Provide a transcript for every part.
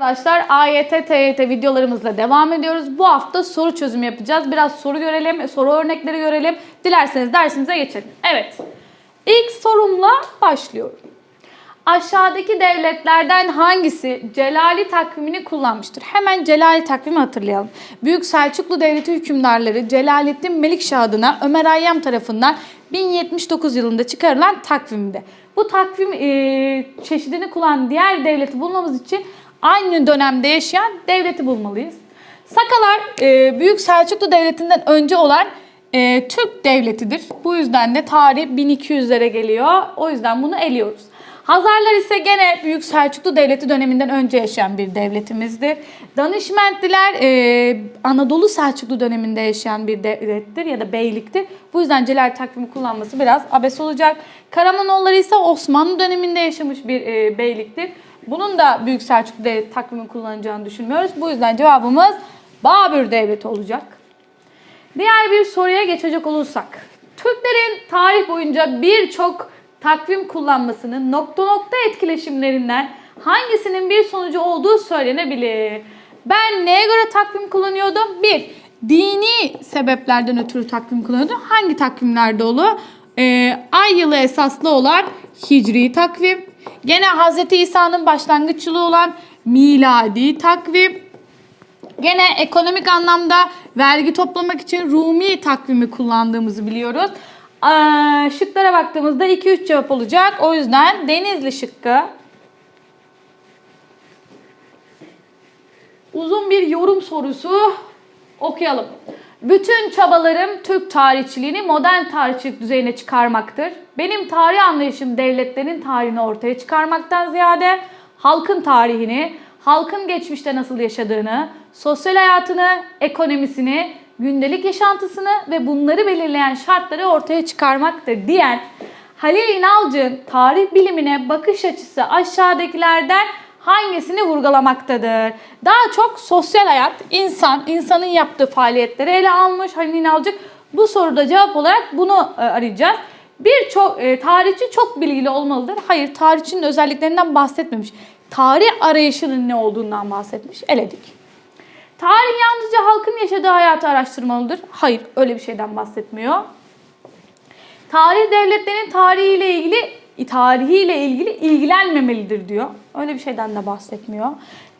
Arkadaşlar AYT, TYT videolarımızla devam ediyoruz. Bu hafta soru çözümü yapacağız. Biraz soru görelim, soru örnekleri görelim. Dilerseniz dersimize geçelim. Evet. İlk sorumla başlıyorum. Aşağıdaki devletlerden hangisi Celali takvimini kullanmıştır? Hemen Celali takvimi hatırlayalım. Büyük Selçuklu Devleti hükümdarları Celalettin Melikşah adına Ömer Hayyam tarafından 1079 yılında çıkarılan takvimde. Bu takvim e, çeşidini kullanan diğer devleti bulmamız için aynı dönemde yaşayan devleti bulmalıyız. Sakalar e, Büyük Selçuklu Devleti'nden önce olan e, Türk devletidir. Bu yüzden de tarih 1200'lere geliyor. O yüzden bunu eliyoruz. Hazarlar ise gene Büyük Selçuklu Devleti döneminden önce yaşayan bir devletimizdir. Danışmentliler e, Anadolu Selçuklu döneminde yaşayan bir devlettir ya da beyliktir. Bu yüzden Celal takvimi kullanması biraz abes olacak. Karamanoğulları ise Osmanlı döneminde yaşamış bir e, beyliktir. Bunun da Büyük Selçuklu Devleti takvimi kullanacağını düşünmüyoruz. Bu yüzden cevabımız Babür Devleti olacak. Diğer bir soruya geçecek olursak. Türklerin tarih boyunca birçok takvim kullanmasının nokta nokta etkileşimlerinden hangisinin bir sonucu olduğu söylenebilir. Ben neye göre takvim kullanıyordum? Bir, dini sebeplerden ötürü takvim kullanıyordum. Hangi takvimlerde olur? Ee, ay yılı esaslı olan hicri takvim. Gene Hz. İsa'nın başlangıç yılı olan miladi takvim. Gene ekonomik anlamda vergi toplamak için Rumi takvimi kullandığımızı biliyoruz. Şıklara baktığımızda 2-3 cevap olacak. O yüzden Denizli şıkkı. Uzun bir yorum sorusu okuyalım. Bütün çabalarım Türk tarihçiliğini modern tarihçilik düzeyine çıkarmaktır. Benim tarih anlayışım devletlerin tarihini ortaya çıkarmaktan ziyade halkın tarihini, halkın geçmişte nasıl yaşadığını, sosyal hayatını, ekonomisini, gündelik yaşantısını ve bunları belirleyen şartları ortaya çıkarmaktır diyen Halil İnalcı'nın tarih bilimine bakış açısı aşağıdakilerden hangisini vurgulamaktadır? Daha çok sosyal hayat, insan, insanın yaptığı faaliyetleri ele almış Halil İnalcık. Bu soruda cevap olarak bunu e, arayacağız. Birçok e, tarihçi çok bilgili olmalıdır. Hayır, tarihçinin özelliklerinden bahsetmemiş. Tarih arayışının ne olduğundan bahsetmiş. Eledik. Tarih yalnızca halkın yaşadığı hayatı araştırmalıdır. Hayır, öyle bir şeyden bahsetmiyor. Tarih devletlerin tarihiyle ilgili tarihiyle ilgili ilgilenmemelidir diyor. Öyle bir şeyden de bahsetmiyor.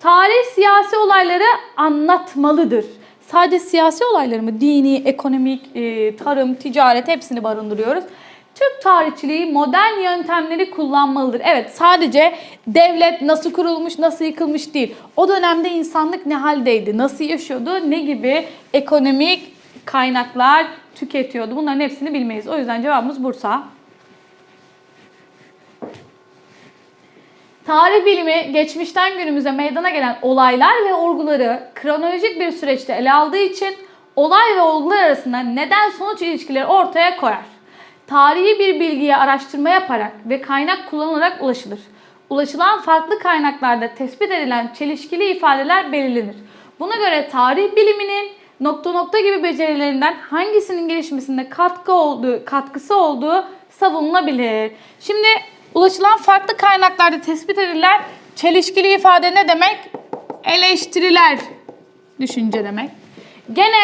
Tarih siyasi olayları anlatmalıdır. Sadece siyasi olayları mı? Dini, ekonomik, e, tarım, ticaret hepsini barındırıyoruz. Türk tarihçiliği modern yöntemleri kullanmalıdır. Evet sadece devlet nasıl kurulmuş, nasıl yıkılmış değil. O dönemde insanlık ne haldeydi, nasıl yaşıyordu, ne gibi ekonomik kaynaklar tüketiyordu. Bunların hepsini bilmeyiz. O yüzden cevabımız Bursa. Tarih bilimi geçmişten günümüze meydana gelen olaylar ve olguları kronolojik bir süreçte ele aldığı için olay ve olgular arasında neden sonuç ilişkileri ortaya koyar. Tarihi bir bilgiye araştırma yaparak ve kaynak kullanılarak ulaşılır. Ulaşılan farklı kaynaklarda tespit edilen çelişkili ifadeler belirlenir. Buna göre tarih biliminin nokta nokta gibi becerilerinden hangisinin gelişmesinde katkı olduğu, katkısı olduğu savunulabilir. Şimdi ulaşılan farklı kaynaklarda tespit edilen çelişkili ifade ne demek? Eleştiriler düşünce demek. Gene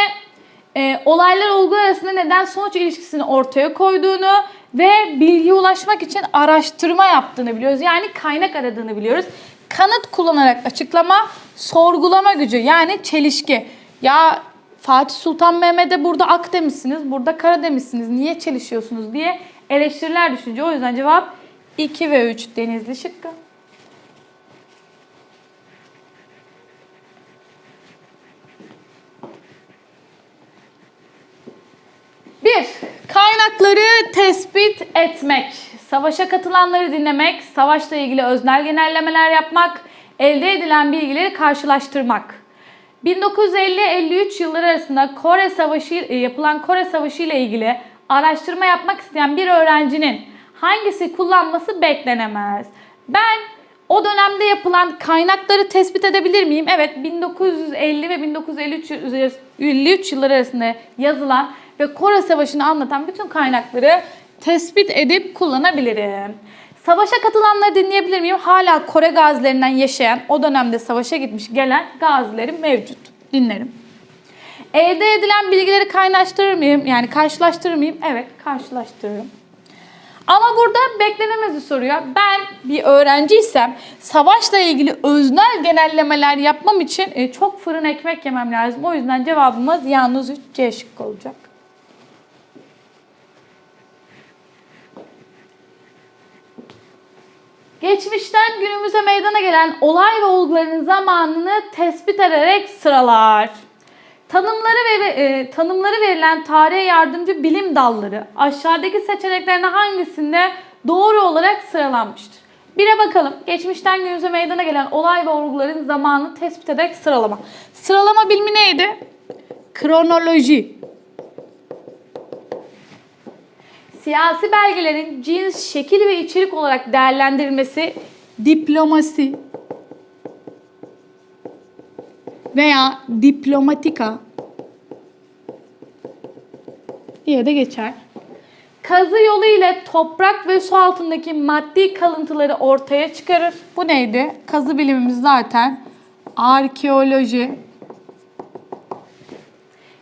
e, olaylar olgu arasında neden sonuç ilişkisini ortaya koyduğunu ve bilgiye ulaşmak için araştırma yaptığını biliyoruz. Yani kaynak aradığını biliyoruz. Kanıt kullanarak açıklama, sorgulama gücü yani çelişki. Ya Fatih Sultan Mehmet'e burada ak demişsiniz, burada kara demişsiniz. Niye çelişiyorsunuz diye eleştiriler düşünce. O yüzden cevap 2 ve 3 denizli şıkkı. Bir, kaynakları tespit etmek, savaşa katılanları dinlemek, savaşla ilgili öznel genellemeler yapmak, elde edilen bilgileri karşılaştırmak. 1950-53 yılları arasında Kore Savaşı e, yapılan Kore Savaşı ile ilgili araştırma yapmak isteyen bir öğrencinin hangisi kullanması beklenemez. Ben o dönemde yapılan kaynakları tespit edebilir miyim? Evet 1950 ve 1953 53 yılları arasında yazılan ve Kore Savaşı'nı anlatan bütün kaynakları tespit edip kullanabilirim. Savaşa katılanları dinleyebilir miyim? Hala Kore gazilerinden yaşayan, o dönemde savaşa gitmiş gelen gazilerim mevcut. Dinlerim. Elde edilen bilgileri kaynaştırır mıyım? Yani karşılaştırır mıyım? Evet, karşılaştırırım. Ama burada beklenemezi soruyor. Ben bir öğrenciysem savaşla ilgili öznel genellemeler yapmam için e, çok fırın ekmek yemem lazım. O yüzden cevabımız yalnız 3 C şıkkı olacak. Geçmişten günümüze meydana gelen olay ve olguların zamanını tespit ederek sıralar. Tanımları ve e, tanımları verilen tarihe yardımcı bilim dalları aşağıdaki seçeneklerine hangisinde doğru olarak sıralanmıştır? Bire bakalım. Geçmişten günümüze meydana gelen olay ve olguların zamanını tespit ederek sıralama. Sıralama bilimi neydi? Kronoloji. Siyasi belgelerin cins, şekil ve içerik olarak değerlendirilmesi diplomasi veya diplomatika diye de geçer. Kazı yolu ile toprak ve su altındaki maddi kalıntıları ortaya çıkarır. Bu neydi? Kazı bilimimiz zaten arkeoloji.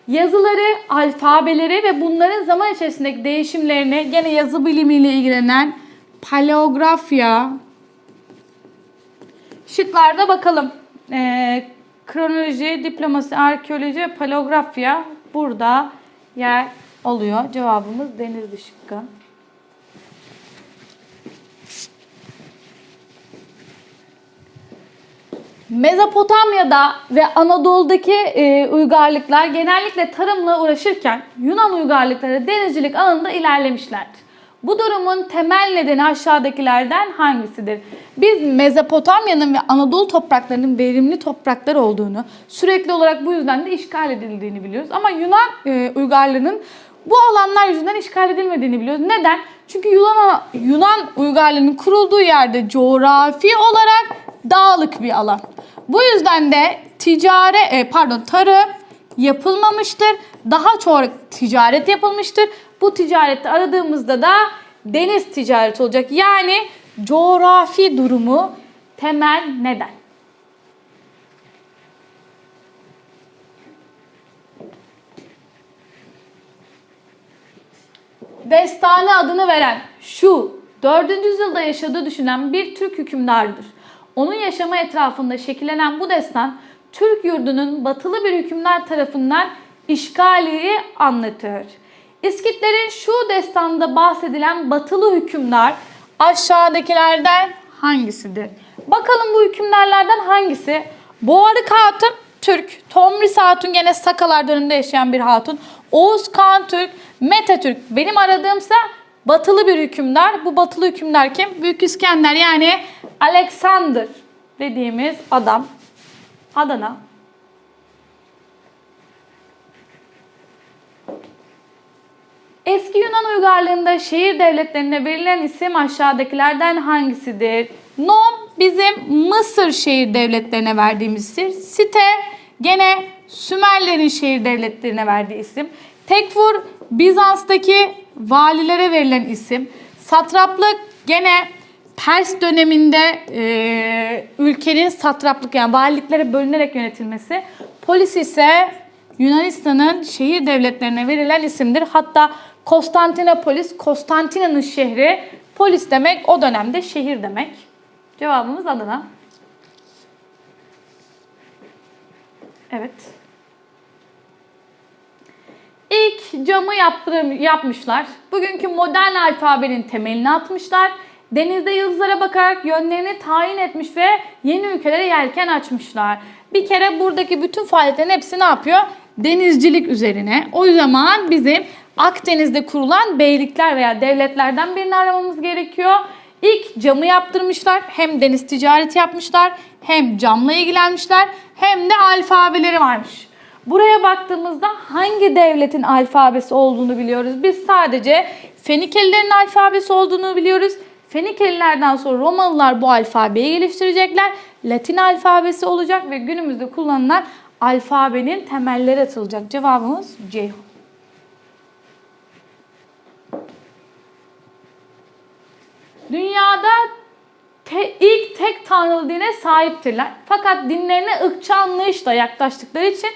Yazıları, alfabeleri ve bunların zaman içerisindeki değişimlerini gene yazı bilimiyle ilgilenen paleografya. Şıklarda bakalım. Ee, kronoloji, diplomasi, arkeoloji, paleografya burada yer alıyor. Cevabımız Denizli şıkkı. Mezopotamya'da ve Anadolu'daki e, uygarlıklar genellikle tarımla uğraşırken Yunan uygarlıkları denizcilik alanında ilerlemişlerdir. Bu durumun temel nedeni aşağıdakilerden hangisidir? Biz Mezopotamya'nın ve Anadolu topraklarının verimli topraklar olduğunu, sürekli olarak bu yüzden de işgal edildiğini biliyoruz. Ama Yunan e, uygarlığının bu alanlar yüzünden işgal edilmediğini biliyoruz. Neden? Çünkü Yunan Yunan uygarlığının kurulduğu yerde coğrafi olarak dağlık bir alan. Bu yüzden de ticare e, pardon tarım yapılmamıştır. Daha çok ticaret yapılmıştır. Bu ticarette aradığımızda da deniz ticareti olacak. Yani coğrafi durumu temel neden. Destanı adını veren şu 4. yüzyılda yaşadığı düşünen bir Türk hükümdardır. Onun yaşama etrafında şekillenen bu destan Türk yurdunun batılı bir hükümdar tarafından işgaliyi anlatıyor. İskitlerin şu destanda bahsedilen batılı hükümdar aşağıdakilerden hangisidir? Bakalım bu hükümdarlardan hangisi? Boğarık Hatun Türk, Tomris Hatun gene Sakalar döneminde yaşayan bir hatun. Oğuz Kağan Türk, Mete Türk. Benim aradığımsa batılı bir hükümdar. Bu batılı hükümdar kim? Büyük İskender yani Alexander dediğimiz adam. Adana. Eski Yunan uygarlığında şehir devletlerine verilen isim aşağıdakilerden hangisidir? Nom bizim Mısır şehir devletlerine verdiğimiz isim. Site gene Sümerlerin şehir devletlerine verdiği isim. Tekfur Bizans'taki valilere verilen isim. Satraplık gene Pers döneminde e, ülkenin satraplık yani valiliklere bölünerek yönetilmesi. Polis ise Yunanistan'ın şehir devletlerine verilen isimdir. Hatta Konstantinopolis, Konstantina'nın şehri. Polis demek o dönemde şehir demek. Cevabımız Adana. Evet. İlk camı yaptırım, yapmışlar. Bugünkü modern alfabenin temelini atmışlar. Denizde yıldızlara bakarak yönlerini tayin etmiş ve yeni ülkelere yelken açmışlar. Bir kere buradaki bütün faaliyetlerin hepsi ne yapıyor? Denizcilik üzerine. O zaman bizim Akdeniz'de kurulan beylikler veya devletlerden birini aramamız gerekiyor. İlk camı yaptırmışlar. Hem deniz ticareti yapmışlar, hem camla ilgilenmişler, hem de alfabeleri varmış. Buraya baktığımızda hangi devletin alfabesi olduğunu biliyoruz. Biz sadece Fenikelilerin alfabesi olduğunu biliyoruz. Fenikelilerden sonra Romalılar bu alfabeyi geliştirecekler. Latin alfabesi olacak ve günümüzde kullanılan alfabenin temelleri atılacak. Cevabımız Ceyhun. Dünyada te- ilk tek tanrılı dine sahiptirler. Fakat dinlerine ırkçı anlayışla yaklaştıkları için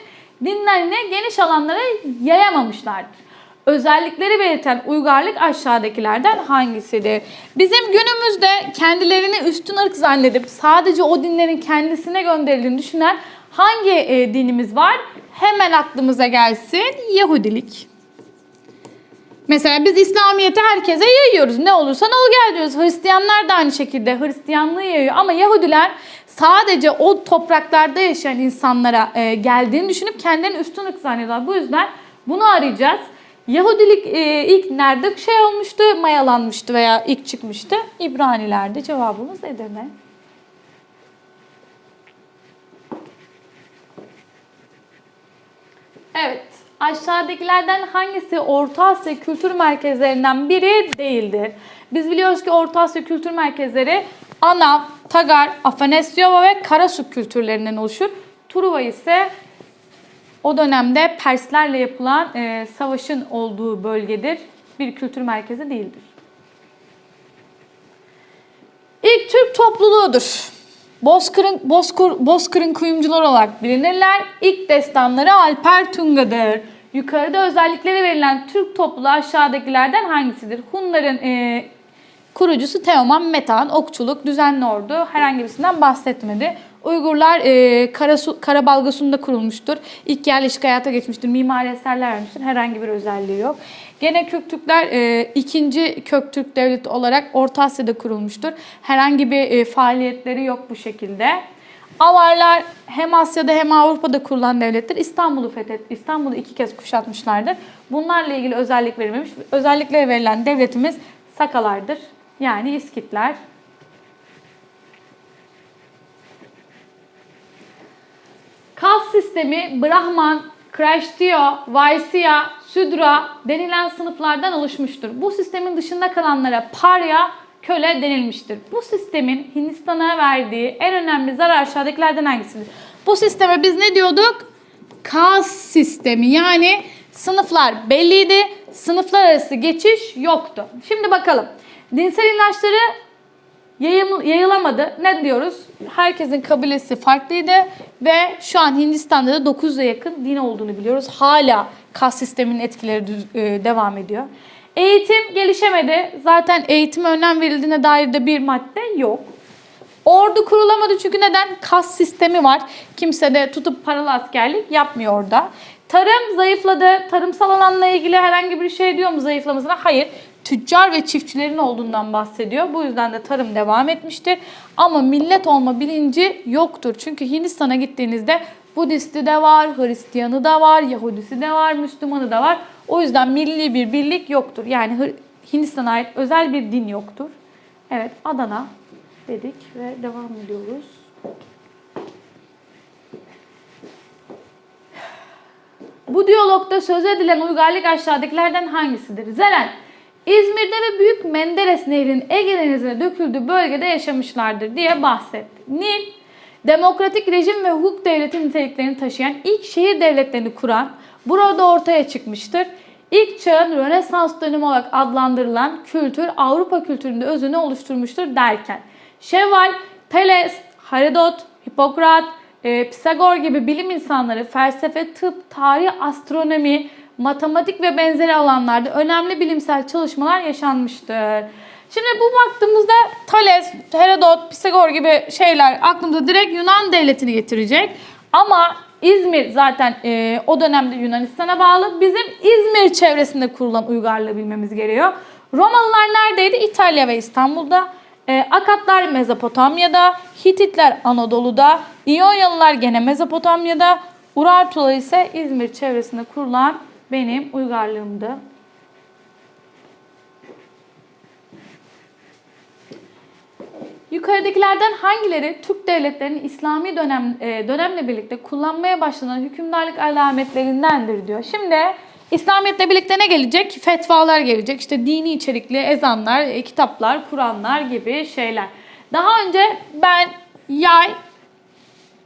dinlerini geniş alanlara yayamamışlardır. Özellikleri belirten uygarlık aşağıdakilerden hangisidir? Bizim günümüzde kendilerini üstün ırk zannedip sadece o dinlerin kendisine gönderildiğini düşünen hangi e, dinimiz var? Hemen aklımıza gelsin Yahudilik. Mesela biz İslamiyet'i herkese yayıyoruz. Ne olursa ol gel diyoruz. Hristiyanlar da aynı şekilde Hristiyanlığı yayıyor. Ama Yahudiler sadece o topraklarda yaşayan insanlara e, geldiğini düşünüp kendilerini üstün ırk zannediyorlar. Bu yüzden bunu arayacağız. Yahudilik e, ilk nerede şey olmuştu, mayalanmıştı veya ilk çıkmıştı? İbranilerde cevabımız Edirne. Evet. Aşağıdakilerden hangisi Orta Asya kültür merkezlerinden biri değildir? Biz biliyoruz ki Orta Asya kültür merkezleri Anav, Tagar, Afanesyova ve Karasuk kültürlerinden oluşur. Truva ise o dönemde Perslerle yapılan e, savaşın olduğu bölgedir. Bir kültür merkezi değildir. İlk Türk topluluğudur. Bozkır'ın Bozkur, Bozkır'ın kuyumcular olarak bilinirler. İlk destanları Alper Tunga'dır. Yukarıda özellikleri verilen Türk topluluğu aşağıdakilerden hangisidir? Hunların e, kurucusu Teoman Metehan, okçuluk, düzenli ordu herhangi birisinden bahsetmedi. Uygurlar e, Karasu, Karabalgasu'nda kurulmuştur. İlk yerleşik hayata geçmiştir. Mimari eserler vermiştir. Herhangi bir özelliği yok. Gene Köktürkler e, ikinci Köktürk devleti olarak Orta Asya'da kurulmuştur. Herhangi bir e, faaliyetleri yok bu şekilde. Avarlar hem Asya'da hem Avrupa'da kurulan devlettir. İstanbul'u fethet, İstanbul'u iki kez kuşatmışlardır. Bunlarla ilgili özellik verilmemiş. Özellikleri verilen devletimiz Sakalardır. Yani İskitler. Kas sistemi Brahman, Krishtiya, Vaisya, Sudra denilen sınıflardan oluşmuştur. Bu sistemin dışında kalanlara parya, köle denilmiştir. Bu sistemin Hindistan'a verdiği en önemli zarar aşağıdakilerden hangisidir? Bu sisteme biz ne diyorduk? Kas sistemi yani sınıflar belliydi, sınıflar arası geçiş yoktu. Şimdi bakalım. Dinsel inançları yayım, yayılamadı. Ne diyoruz? Herkesin kabilesi farklıydı ve şu an Hindistan'da da 900'e yakın din olduğunu biliyoruz. Hala kas sisteminin etkileri düz- e, devam ediyor. Eğitim gelişemedi. Zaten eğitime önem verildiğine dair de bir madde yok. Ordu kurulamadı çünkü neden? Kas sistemi var. Kimse de tutup paralı askerlik yapmıyor orada. Tarım zayıfladı. Tarımsal alanla ilgili herhangi bir şey diyor mu zayıflamasına? Hayır. Tüccar ve çiftçilerin olduğundan bahsediyor. Bu yüzden de tarım devam etmiştir. Ama millet olma bilinci yoktur. Çünkü Hindistan'a gittiğinizde Budisti de var, Hristiyanı da var, Yahudisi de var, Müslümanı da var. O yüzden milli bir birlik yoktur. Yani Hindistan'a ait özel bir din yoktur. Evet Adana dedik ve devam ediyoruz. Bu diyalogda söz edilen uygarlık aşağıdakilerden hangisidir? Zeren, İzmir'de ve Büyük Menderes Nehri'nin Ege Denizi'ne döküldüğü bölgede yaşamışlardır diye bahsetti. Nil, demokratik rejim ve hukuk devleti niteliklerini taşıyan ilk şehir devletlerini kuran, burada ortaya çıkmıştır. İlk çağın Rönesans dönemi olarak adlandırılan kültür Avrupa kültüründe özünü oluşturmuştur derken. Şevval, Thales, Herodot, Hipokrat, e, Pisagor gibi bilim insanları felsefe, tıp, tarih, astronomi, matematik ve benzeri alanlarda önemli bilimsel çalışmalar yaşanmıştır. Şimdi bu baktığımızda Thales, Herodot, Pisagor gibi şeyler aklımıza direkt Yunan devletini getirecek. Ama İzmir zaten e, o dönemde Yunanistan'a bağlı. Bizim İzmir çevresinde kurulan uygarlığı bilmemiz gerekiyor. Romalılar neredeydi? İtalya ve İstanbul'da. E, Akatlar Mezopotamya'da, Hititler Anadolu'da, İyonyalılar gene Mezopotamya'da, Urartular ise İzmir çevresinde kurulan benim uygarlığımdı. Yukarıdakilerden hangileri Türk devletlerinin İslami dönem e, dönemle birlikte kullanmaya başlanan hükümdarlık alametlerindendir diyor. Şimdi İslamiyetle birlikte ne gelecek? Fetvalar gelecek. İşte dini içerikli ezanlar, e, kitaplar, Kur'anlar gibi şeyler. Daha önce ben yay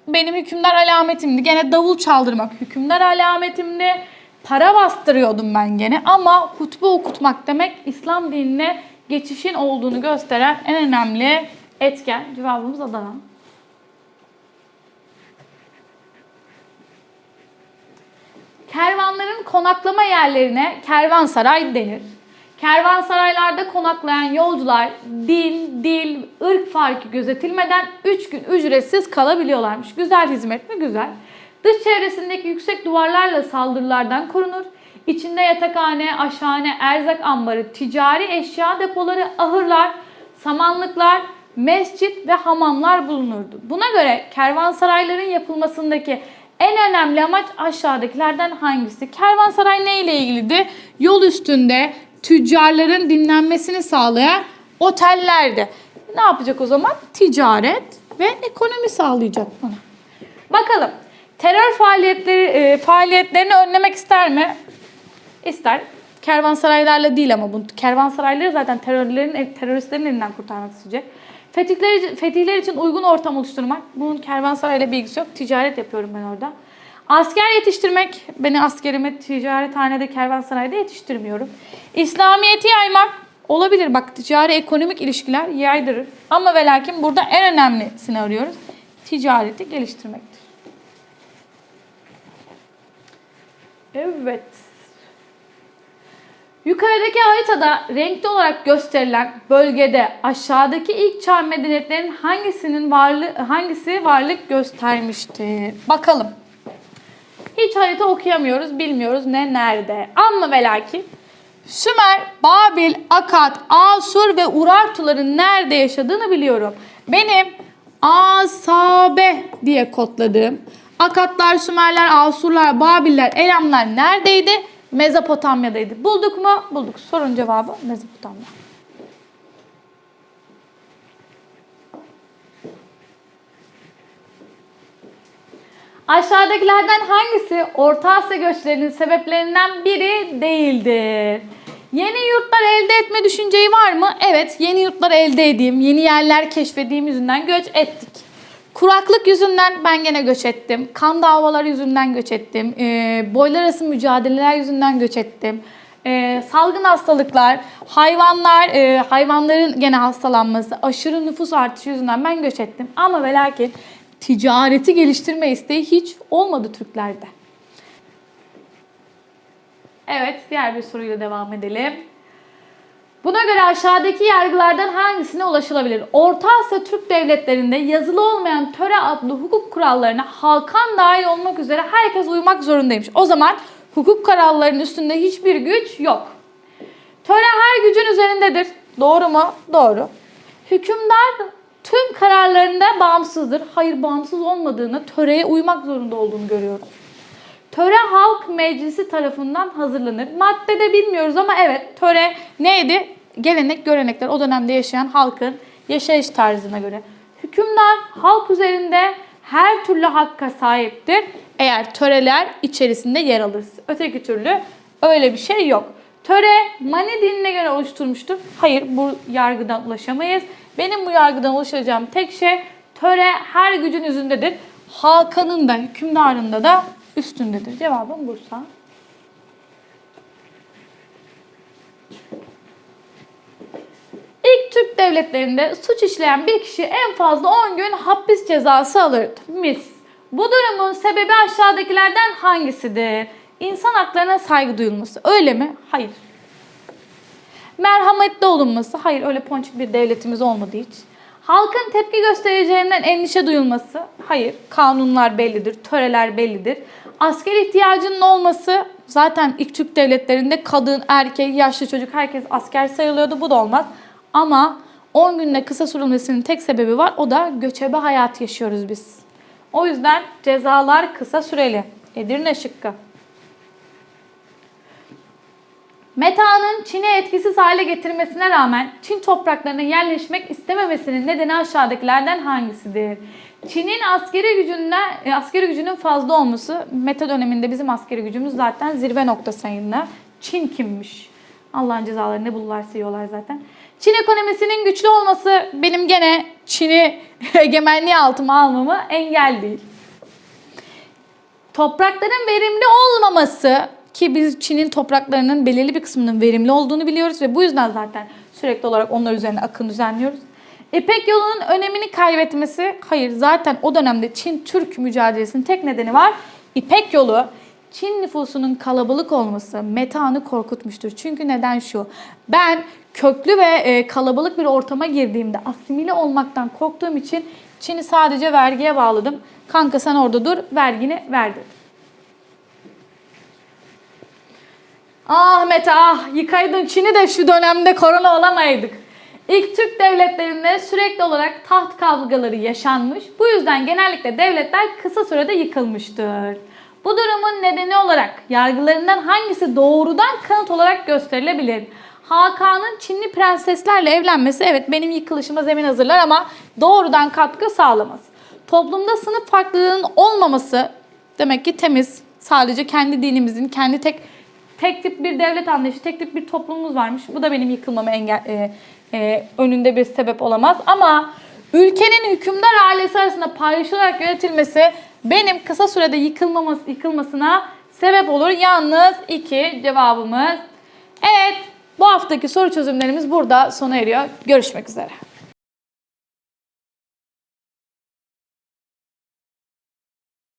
benim hükümdar alametimdi. Gene davul çaldırmak hükümdar alametimdi. Para bastırıyordum ben gene ama hutbe okutmak demek İslam dinine geçişin olduğunu gösteren en önemli etken. Cevabımız Adana. Kervanların konaklama yerlerine kervansaray denir. Kervansaraylarda konaklayan yolcular din, dil, ırk farkı gözetilmeden 3 gün ücretsiz kalabiliyorlarmış. Güzel hizmet mi? Güzel. Dış çevresindeki yüksek duvarlarla saldırılardan korunur. İçinde yatakhane, aşhane, erzak ambarı, ticari eşya depoları, ahırlar, samanlıklar, mescit ve hamamlar bulunurdu. Buna göre kervansarayların yapılmasındaki en önemli amaç aşağıdakilerden hangisi? Kervansaray ne ile ilgiliydi? Yol üstünde tüccarların dinlenmesini sağlayan otellerdi. Ne yapacak o zaman? Ticaret ve ekonomi sağlayacak bana. Bakalım. Terör faaliyetleri e, faaliyetlerini önlemek ister mi? İster. Kervansaraylarla değil ama bu kervansarayları zaten terörlerin teröristlerin elinden kurtarmak isteyecek. Fetihler, fetihler için uygun ortam oluşturmak. Bunun kervansarayla bir ilgisi yok. Ticaret yapıyorum ben orada. Asker yetiştirmek. Beni askerimi ticarethanede, kervansarayda yetiştirmiyorum. İslamiyet'i yaymak. Olabilir bak ticari ekonomik ilişkiler yaydırır. Ama ve lakin burada en önemlisini arıyoruz. Ticareti geliştirmektir. Evet. Yukarıdaki haritada renkli olarak gösterilen bölgede aşağıdaki ilk çağ medeniyetlerin hangisinin varlığı hangisi varlık göstermiştir? Bakalım. Hiç harita okuyamıyoruz, bilmiyoruz ne nerede. Ama ve Sümer, Babil, Akad, Asur ve Urartuların nerede yaşadığını biliyorum. Benim Asabe diye kodladığım Akatlar, Sümerler, Asurlar, Babiller, Elamlar neredeydi? Mezopotamya'daydı. Bulduk mu? Bulduk. Sorun cevabı Mezopotamya. Aşağıdakilerden hangisi Orta Asya göçlerinin sebeplerinden biri değildir? Yeni yurtlar elde etme düşünceyi var mı? Evet, yeni yurtlar elde edeyim, yeni yerler keşfedeyim yüzünden göç ettik. Kuraklık yüzünden ben gene göç ettim. Kan davaları yüzünden göç ettim. E, boylar arası mücadeleler yüzünden göç ettim. E, salgın hastalıklar, hayvanlar, e, hayvanların gene hastalanması, aşırı nüfus artışı yüzünden ben göç ettim. Ama ve lakin ticareti geliştirme isteği hiç olmadı Türklerde. Evet, diğer bir soruyla devam edelim. Buna göre aşağıdaki yargılardan hangisine ulaşılabilir? Orta Asya Türk devletlerinde yazılı olmayan töre adlı hukuk kurallarına halkan dahil olmak üzere herkes uymak zorundaymış. O zaman hukuk kurallarının üstünde hiçbir güç yok. Töre her gücün üzerindedir. Doğru mu? Doğru. Hükümdar tüm kararlarında bağımsızdır. Hayır bağımsız olmadığını, töreye uymak zorunda olduğunu görüyoruz. Töre halk meclisi tarafından hazırlanır. Maddede bilmiyoruz ama evet töre neydi? Gelenek, görenekler o dönemde yaşayan halkın yaşayış tarzına göre. Hükümdar halk üzerinde her türlü hakka sahiptir. Eğer töreler içerisinde yer alırsa. Öteki türlü öyle bir şey yok. Töre mani dinine göre oluşturmuştur. Hayır bu yargıdan ulaşamayız. Benim bu yargıdan ulaşacağım tek şey töre her gücün yüzündedir. Halkanın da hükümdarın da da üstündedir. Cevabım Bursa. İlk Türk devletlerinde suç işleyen bir kişi en fazla 10 gün hapis cezası alırdı. Mis. Bu durumun sebebi aşağıdakilerden hangisidir? İnsan haklarına saygı duyulması. Öyle mi? Hayır. Merhametli olunması. Hayır öyle ponçik bir devletimiz olmadı hiç. Halkın tepki göstereceğinden endişe duyulması. Hayır. Kanunlar bellidir, töreler bellidir. Asker ihtiyacının olması zaten ilk Türk devletlerinde kadın, erkek, yaşlı çocuk herkes asker sayılıyordu. Bu da olmaz. Ama 10 günde kısa sürülmesinin tek sebebi var. O da göçebe hayat yaşıyoruz biz. O yüzden cezalar kısa süreli. Edirne şıkkı. Meta'nın Çin'e etkisiz hale getirmesine rağmen Çin topraklarına yerleşmek istememesinin nedeni aşağıdakilerden hangisidir? Çin'in askeri gücünden e, askeri gücünün fazla olması Meta döneminde bizim askeri gücümüz zaten zirve noktasında. Çin kimmiş? Allah'ın cezaları ne bulurlarsa yiyorlar zaten. Çin ekonomisinin güçlü olması benim gene Çin'i egemenliği altıma almamı engel değil. Toprakların verimli olmaması ki biz Çin'in topraklarının belirli bir kısmının verimli olduğunu biliyoruz ve bu yüzden zaten sürekli olarak onlar üzerine akın düzenliyoruz. İpek yolunun önemini kaybetmesi, hayır zaten o dönemde Çin-Türk mücadelesinin tek nedeni var. İpek yolu Çin nüfusunun kalabalık olması Metehan'ı korkutmuştur. Çünkü neden şu? Ben köklü ve e, kalabalık bir ortama girdiğimde asimile olmaktan korktuğum için Çin'i sadece vergiye bağladım. Kanka sen orada dur, vergini ver dedim. Ah Mete ah yıkaydın Çin'i de şu dönemde korona olamaydık. İlk Türk devletlerinde sürekli olarak taht kavgaları yaşanmış. Bu yüzden genellikle devletler kısa sürede yıkılmıştır. Bu durumun nedeni olarak yargılarından hangisi doğrudan kanıt olarak gösterilebilir? Hakan'ın Çinli prenseslerle evlenmesi evet benim yıkılışıma zemin hazırlar ama doğrudan katkı sağlamaz. Toplumda sınıf farklılığının olmaması demek ki temiz, sadece kendi dinimizin, kendi tek tek tip bir devlet anlayışı, tek tip bir toplumumuz varmış. Bu da benim yıkılmama engel, e, e, önünde bir sebep olamaz. Ama ülkenin hükümdar ailesi arasında paylaşılarak yönetilmesi benim kısa sürede yıkılmaması, yıkılmasına sebep olur. Yalnız iki cevabımız. Evet bu haftaki soru çözümlerimiz burada sona eriyor. Görüşmek üzere.